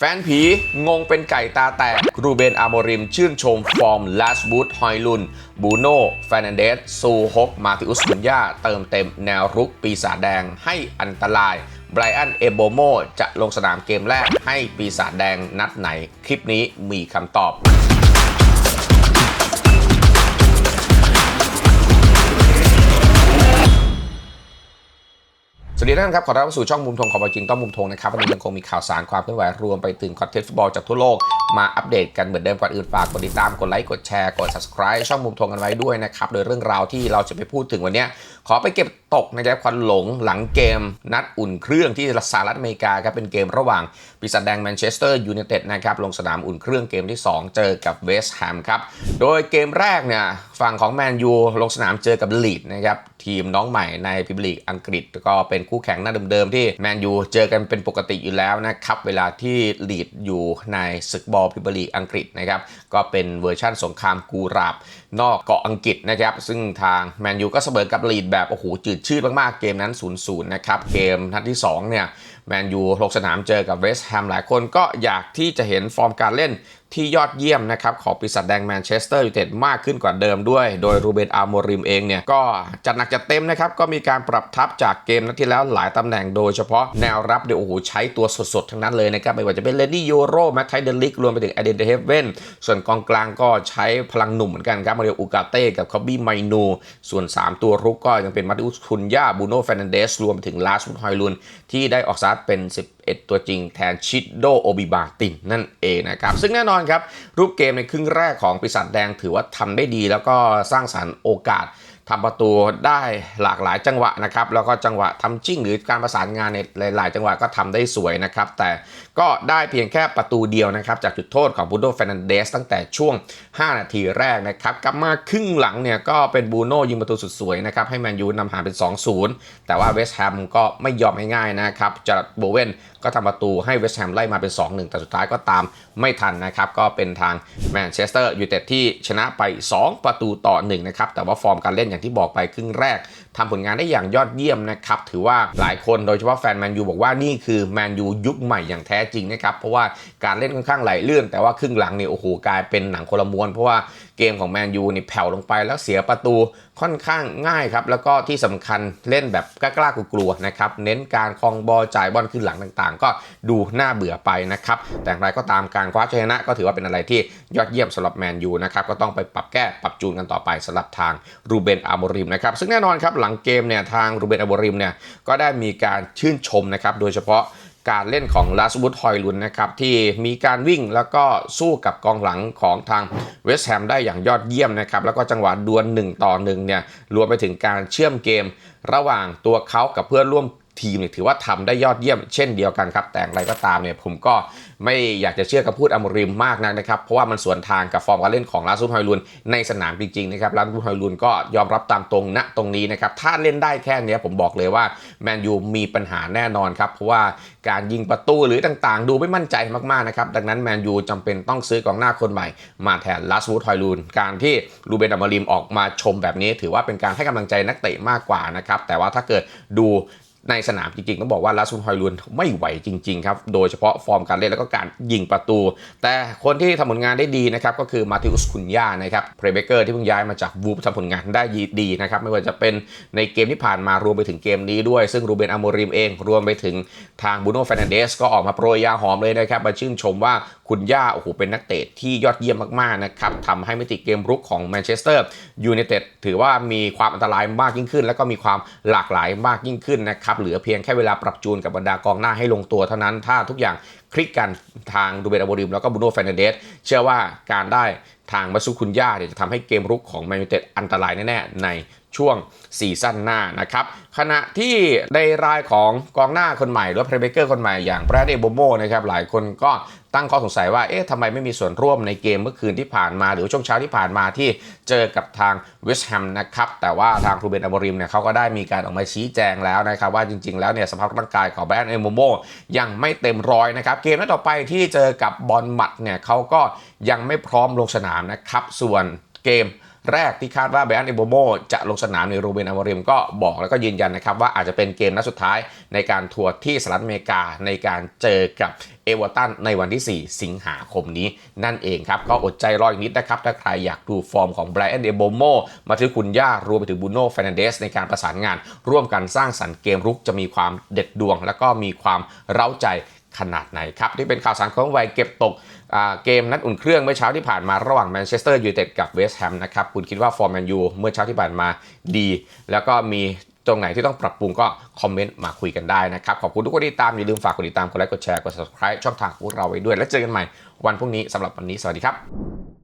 แฟนผี งงเป็นไก่ตาแตกรูเบนอาโมริม ชื่นชมฟอร์มลาสบูธฮอยลุน บูโน่แฟนนเดส ซูฮก มาติอุสบุนยาเติมเต็มแนวรุกปีศาจแดงให้อันตราย ไบรอัน เอโบโม จะลงสนามเกมแรกให้ปีศาจแดงนัดไหน คลิปนี้มีคำตอบ วัสดีท่านครับ ขอต้อนรับสู่ช่องมุมทงของบอลจริงต้องมุมทงนะครับวันนี้ยังคงมีข่าวสารความเคลื่อนไหวรวมไปถึงคอนเทนต์ฟุตบอลจากทั่วโลกมาอัปเดตกันเหมือนเดิมก่อนอื่นฝากกดติดตามกดไลค์กดแชร์กด subscribe ช่องมุมทงกันไว้ด้วยนะครับโดยเรื่องราวที่เราจะไปพูดถึงวันนี้ ขอไปเก็บตกนะครับควันหลงหลังเกมนัดอุ่นเครื่องที่สหรัฐอเมริกาครับเป็นเกมระหว่างปีศาจแดงแมนเชสเตอร์ยูไนเต็ดนะครับลงสนามอุ่นเครื่องเกมที่ 2 เจอกับเวสต์แฮมครับ โดยเกมแรกเนี่ยฝั่งของแมนยูลงสนามเจอกับลีดนะครับทีมน้องใหม่ในพิมลีกอังกฤษก็เป็นคู่แข่งหน้าเดิมๆ ที่แมนยูเจอกันเป็นปกติอยู่แล้วนะครับเวลาที่ลีดอยู่ในศึกบอลพิมลีกอังกฤษนะครับก็เป็นเวอร์ชั่นสงครามกูราบนอกเกาะอังกฤษนะครับซึ่งทางแมนยูก็เสมอกับลีดแบบโอ้โหจืดชืดมากๆเกมนั้น0-0นะครับเกมนัดที่2เนี่ย แมนยูลงสนามเจอกับเวสต์แฮมหลายคนก็อยากที่จะเห็นฟอร์มการเล่นที่ยอดเยี่ยมนะครับของปีศาจแดงแมนเชสเตอร์ยูไนเต็ดมากขึ้นกว่าเดิมด้วย โดยรูเบนอาร์โมริมเองเนี่ย ก็จัดหนักจัดเต็มนะครับ ก็มีการปรับทับจากเกมนัดที่แล้วหลายตำแหน่งโดยเฉพาะแนวรับเดี๋ยวโอ้โหใช้ตัวสดๆ ทั้งนั้นเลยนะครับ ไม่ว่าจะเป็นเลดี้ยูโรแมทไทเดลิกรวมไปถึงไอเดนเฮเวนส่วนกองกลางก็ใช้พลังหนุ่มเหมือนกันครับมาเรียอูกาเต้กับคอบบี้ไมนูส่วน 3 ตัวรุกก็ยังเป็นมาติอุสคุนยาบูโน่เฟรนันเดสรวมไปถึงลาสมุทฮอยลุนที่ได้ออกสาเป็น 11 ตัวจริงแทนชิดโดโอบิบาตินนั่นเองนะครับ ซึ่งแน่นอนครับ รูปเกมในครึ่งแรกของปีศาจแดงถือว่าทำได้ดี แล้วก็สร้างสรรค์โอกาส ทำประตูได้หลากหลายจังหวะนะครับแล้วก็จังหวะทำจิ้งหรือการประสานงานในหลาย ๆ จังหวะก็ทำได้สวยนะครับ แต่ก็ได้เพียงแค่ประตูเดียวนะครับจากจุดโทษของบูโน่เฟนันเดสตั้งแต่ช่วง 5 นาทีแรกนะครับกลับมาครึ่งหลังเนี่ยก็เป็นบูโน่ยิงประตูสุดสวยนะครับให้แมนยูนำห่างเป็น 2-0 แต่ว่าเวสต์แฮมก็ไม่ยอมง่ายๆนะครับจารัดโบเวน ก็ทำประตูให้เวสต์แฮมไล่มาเป็น 2-1 แต่สุดท้ายก็ตามไม่ทันนะครับ ก็เป็นทางแมนเชสเตอร์ยูไนเต็ดที่ชนะไป 2 ประตูต่อ 1 นะครับ แต่ว่าฟอร์มการเล่นอย่างที่บอกไปครึ่งแรกทำผลงานได้อย่างยอดเยี่ยมนะครับ ถือว่าหลายคนโดยเฉพาะแฟนแมนยูบอกว่านี่คือแมนยูยุคใหม่อย่างแท้จริงนะครับ เพราะว่าการเล่นค่อนข้างไหลเลื่อน แต่ว่าครึ่งหลังเนี่ยโอ้โหกลายเป็นหนังคนละม้วนเพราะว่า เกมของแมนยูนี่แผ่วลงไปแล้วเสียประตูค่อนข้างง่ายครับ แล้วก็ที่สำคัญเล่นแบบกล้าๆกลัวๆนะครับ เน้นการคลองบอลจ่ายบอลขึ้นหลังต่างๆ ก็ดูน่าเบื่อไปนะครับ แต่อย่างไรก็ตามการคว้าชัยชนะก็ถือว่าเป็นอะไรที่ยอดเยี่ยมสำหรับแมนยูนะครับ ก็ต้องไปปรับแก้ปรับจูนกันต่อไปสำหรับทางรูเบนอาโมริมนะครับ ซึ่งแน่นอนครับหลังเกมเนี่ยทางรูเบนอาโมริมเนี่ยก็ได้มีการชื่นชมนะครับ โดยเฉพาะ การเล่นของลาสบูตฮอยลุนนะครับที่มีการวิ่งแล้วก็สู้กับกองหลังของทางเวสต์แฮมได้อย่างยอดเยี่ยมนะครับแล้วก็จังหวะดวล1ต่อ1เนี่ยรวมไปถึงการเชื่อมเกม ระหว่างตัวเขากับเพื่อนร่วม ทีมเนี่ยถือว่าทำได้ยอดเยี่ยมเช่นเดียวกันครับ แต่อย่างไรก็ตามเนี่ยผมก็ไม่อยากจะเชื่อกับพูดอมริมมากนักนะครับ เพราะว่ามันสวนทางกับฟอร์มการเล่นของลาซุนฮอยลุนในสนามจริงๆนะครับลาซุนฮอยลุนก็ยอมรับตามตรงณตรงนี้นะครับ ถ้าเล่นได้แค่นี้ผมบอกเลยว่าแมนยูมีปัญหาแน่นอนครับ เพราะว่าการยิงประตูหรือต่างๆ ดูไม่มั่นใจมากๆนะครับ ดังนั้นแมนยูจำเป็นต้องซื้อกองหน้าคนใหม่ มาแทนลาสวูดฮอยลุนการที่ลูเบนอมริมออกมาชมแบบนี้ ถือว่าเป็นการให้กำลังใจนักเตะมากกว่านะครับแต่ว่าถ้าเกิดดู ในสนามจริงๆ ต้องบอกว่าลาซุนฮอยลุนไม่ไหวจริง ๆ ครับ โดยเฉพาะฟอร์มการเล่นแล้วก็การยิงประตู แต่คนที่ทำผลงานได้ดีนะครับ ก็คือมาติอุสคุนยานะครับเพลย์เบเกอร์ที่เพิ่งย้ายมาจากวูฟทำผลงานได้ดีนะครับ ไม่ว่าจะเป็นในเกมที่ผ่านมารวมไปถึงเกมนี้ด้วย ซึ่งรูเบนอโมริมเองรวมไปถึงทางบูโน่เฟรนันเดสก็ออกมาโปรยยาหอมเลยนะครับมาชื่นชมว่าคุณย่าโอ้โหเป็นนักเตะที่ยอดเยี่ยมมากๆนะครับทำให้มิติเกมรุกของแมนเชสเตอร์ยูไนเต็ดถือว่ามีความอันตรายมากยิ่งขึ้น แล้วก็มีความหลากหลายมากยิ่งขึ้นนะครับเหลือเพียงแค่เวลาปรับจูนกับบรรดากองหน้าให้ลงตัวเท่านั้น ถ้าทุกอย่างคลิกกันทางดูเบนอโบริมแล้วก็บูโน่เฟนเดสเชื่อว่าการได้ทางมาซุคุณย่าเนี่ยจะทำให้เกมรุกของแมนยูเต็ดอันตรายแน่ๆในช่วงซีซั่นหน้านะครับ ขณะที่ในรายของกองหน้าคนใหม่หรือเพลย์เบเกอร์คนใหม่อย่างแบรดเดโบโมนะครับหลายคนก็ตั้งข้อสงสัยว่าเอ๊ะทำไมไม่มีส่วนร่วมในเกมเมื่อคืนที่ผ่านมา หรือช่วงเช้าที่ผ่านมาที่เจอกับทางเวสต์แฮมนะครับแต่ว่าทางรูเบนอโมริมเนี่ยเขาก็ได้มีการออกมาชี้แจงแล้วนะครับว่าจริงๆแล้วเนี่ยสภาพร่างกายของแบรนด์เอโมโมยังไม่เต็มร้อยนะครับเกมนัดต่อไปที่เจอกับบอลหมัดเนี่ยเขาก็ยังไม่พร้อมลงสนามนะครับ ส่วนเกมแรกที่คาดว่าแบรนด์เอโบโมจะลงสนามในโรเบนอมริมก็บอกแล้วก็ยืนยันนะครับ ว่าอาจจะเป็นเกมนัดสุดท้ายในการทัวร์ที่สหรัฐอเมริกาในการเจอกับเอเวอร์ตันในวันที่ 4 สิงหาคมนี้นั่นเองครับ ก็อดใจรออีกนิดนะครับ ถ้าใครอยากดูฟอร์มของไบรอันเดโบโมมาถึงคุณย่ารวมไปถึงบูโน่ฟรนเดสในการประสานงาน ร่วมกันสร้างสรรค์เกมรุกจะมีความเด็ดดวง แล้วก็มีความเร้าใจ ขนาดไหนครับที่เป็นข่าวสารของวัยเก็บตกเกมนัดอุ่นเครื่องเมื่อเช้าที่ผ่านมาระหว่างแมนเชสเตอร์ยูไนเต็ดกับเวสต์แฮมนะครับคุณคิดว่าฟอร์มแมนยูเมื่อเช้าที่ผ่านมาดี แล้วก็มีตรงไหนที่ต้องปรับปรุงก็คอมเมนต์มาคุยกันได้นะครับ ขอบคุณทุกคนที่ตาม อย่าลืมฝากกดติดตามกดไลค์กดแชร์กด subscribe ช่องทางของพวกเราไว้ด้วย แล้วเจอกันใหม่วันพรุ่งนี้สำหรับวันนี้สวัสดีครับ